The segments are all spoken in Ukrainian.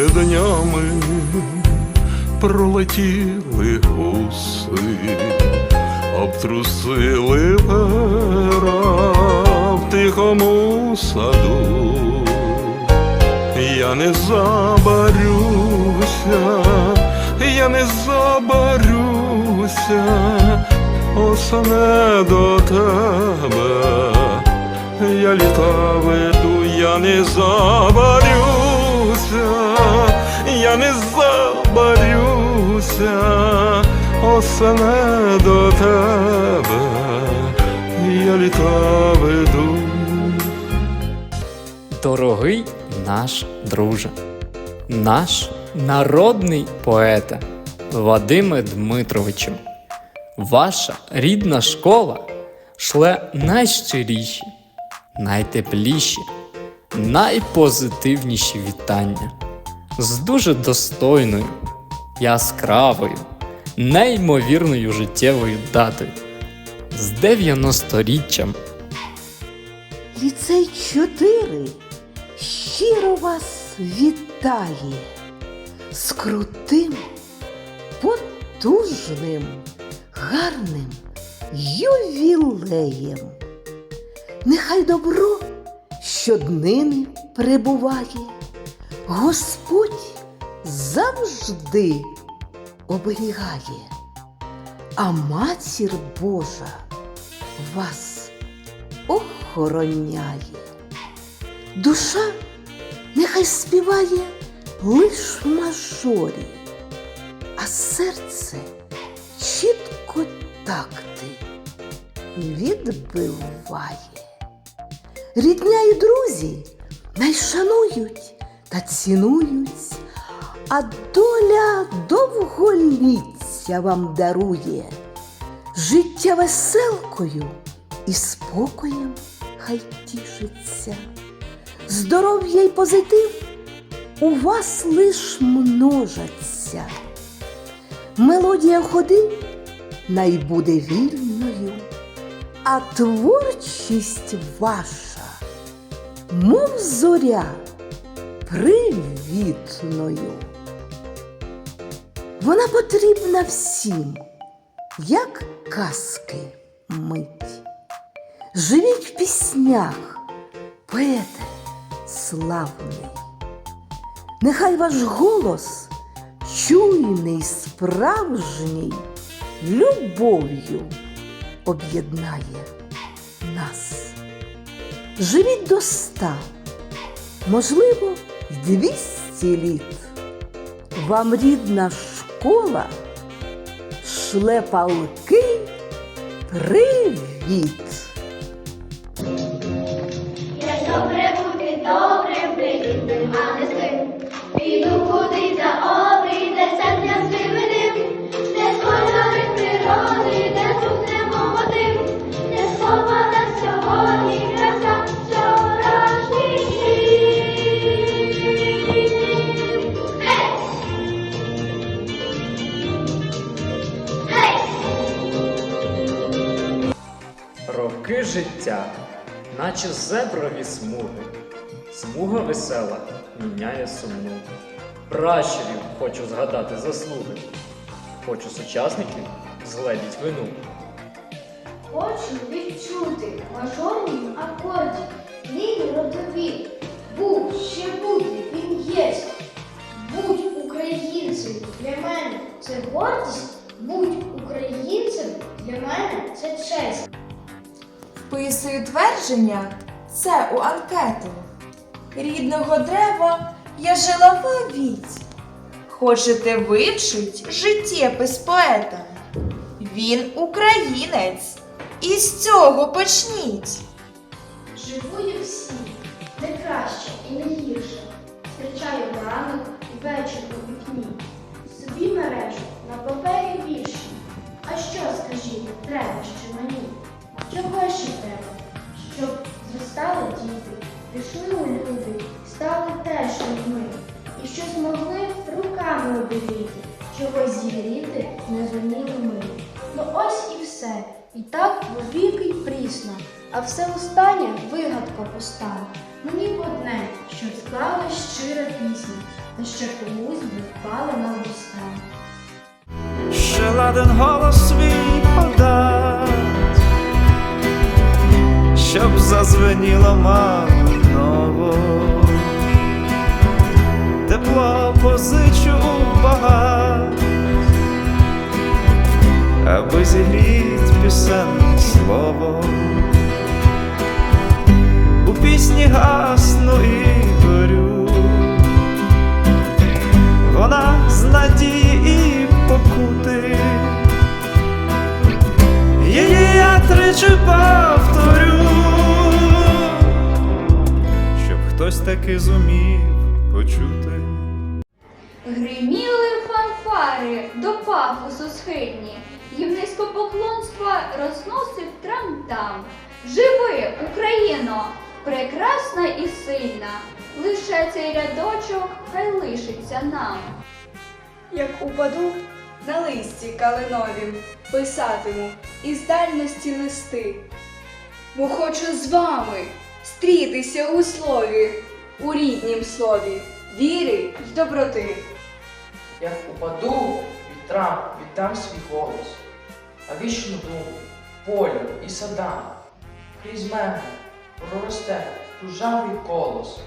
Над днями пролетіли гуси, обтрусили пера в тихому саду. Я не забарюся, я не забарюся, осане до тебе. Я літа веду, я не забарюся, я не забарюся, осане до тебе, я літа веду. Дорогий наш друже, наш народний поете Вадиме Дмитровичу, ваша рідна школа шле найщиріші, найтепліші, найпозитивніші вітання з дуже достойною, яскравою, неймовірною життєвою датою, з 90-річчям Ліцей 4 щиро вас вітає з крутим, потужним, гарним ювілеєм. Нехай добро щоднини прибуває, Господь завжди оберігає, а матір Божа вас охороняє. Душа нехай співає лиш в мажорі, а серце чітко такти відбиває. Рідня і друзі найшанують та цінують, а доля довголіття вам дарує життя веселкою і спокоєм хай тішиться. Здоров'я й позитив у вас лиш множаться. Мелодія ходи най буде вільною, а творчість ваша, мов зоря, привітною. Вона потрібна всім, як казки мить. Живіть в піснях, поете славний. Нехай ваш голос чуйний, справжній, любов'ю об'єднає нас. Живіть до ста, можливо, двісті літ. Вам рідна школа шле палки привіт. Життя, наче зеброві смуги, смуга весела міняє сумну. Пращурів хочу згадати заслуги, хочу сучасників згледіть вину. Хочу відчути мажорні акорді, нині родові. Був, ще буде, він єсть. Будь українцем для мене це гордість, будь українцем для мене це честь. Вписую твердження це у анкету. Рідного дерева я жила вовіть. Хочете вивчить життєпис поета? Він українець. І з цього почніть. Живу я всі, не краще і не гірше. Зустрічаю ранок і вечір у вікні. Собі мережу на папері вірші. А що, скажіть, треба ще мені? А все останнє вигадка пуста. Мені одне, щоб склалось щира пісня, та ще комусь би впала на уста. ще ладен голос свій подать, щоб зазвеніло маново, тепло позичу багать, аби зігріть пісенне слово. Пісні гасну і горю, вона з надії і покути. Її я тричі повторю, щоб хтось таки зумів почути. Гриміли фанфари до пафосу схильні, їм низькопоклонства розносив трам-там. Живи, Україно, прекрасна і сильна, лише цей рядочок хай лишиться нам. Як упаду на листі калиновім, писатиму із дальності листи. Бо хочу з вами стрітися у слові, у ріднім слові, вірі й доброти. Як упаду, вітрам віддам свій голос, а вічну думу, полю і садам, крізь мене проросте ружавий колос,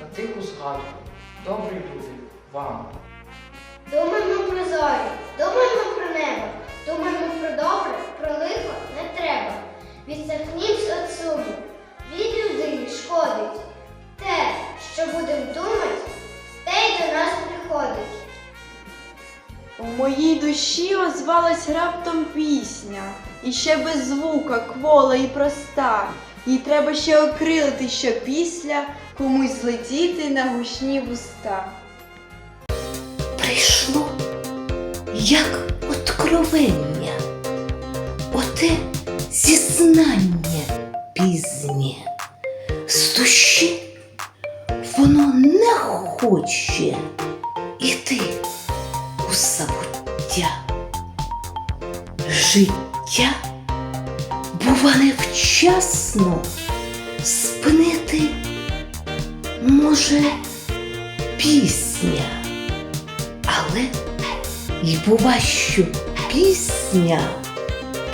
на тиху згадку, добрі люди, вам. Думаємо про зорі, думаємо про небо, думаємо про добре, про лихо не треба. Відсахнімся від суму, від людини шкодить. Те, що будем думать, те й до нас приходить. В моїй душі озвалась раптом пісня, і ще без звука, квола і проста. Їй треба ще окрилити, що після комусь злетіти на гучні вуста. прийшло як откровення, оте зізнання пізнє. З душі воно не хоче іти у забуття. Життя бува невчасно спинити може пісня. Але й бува, що пісня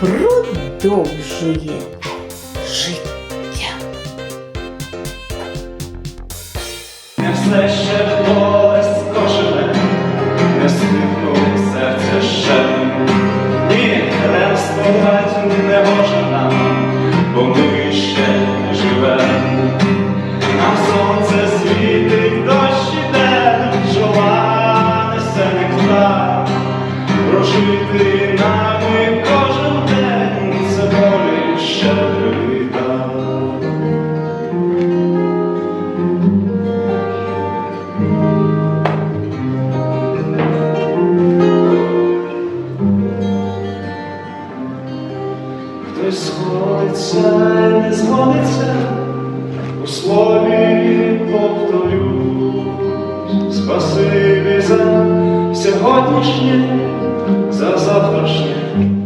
продовжує життя. Сходиться, не згодиться, у слові повторю, спасибі за сьогоднішнє, за завтрашнє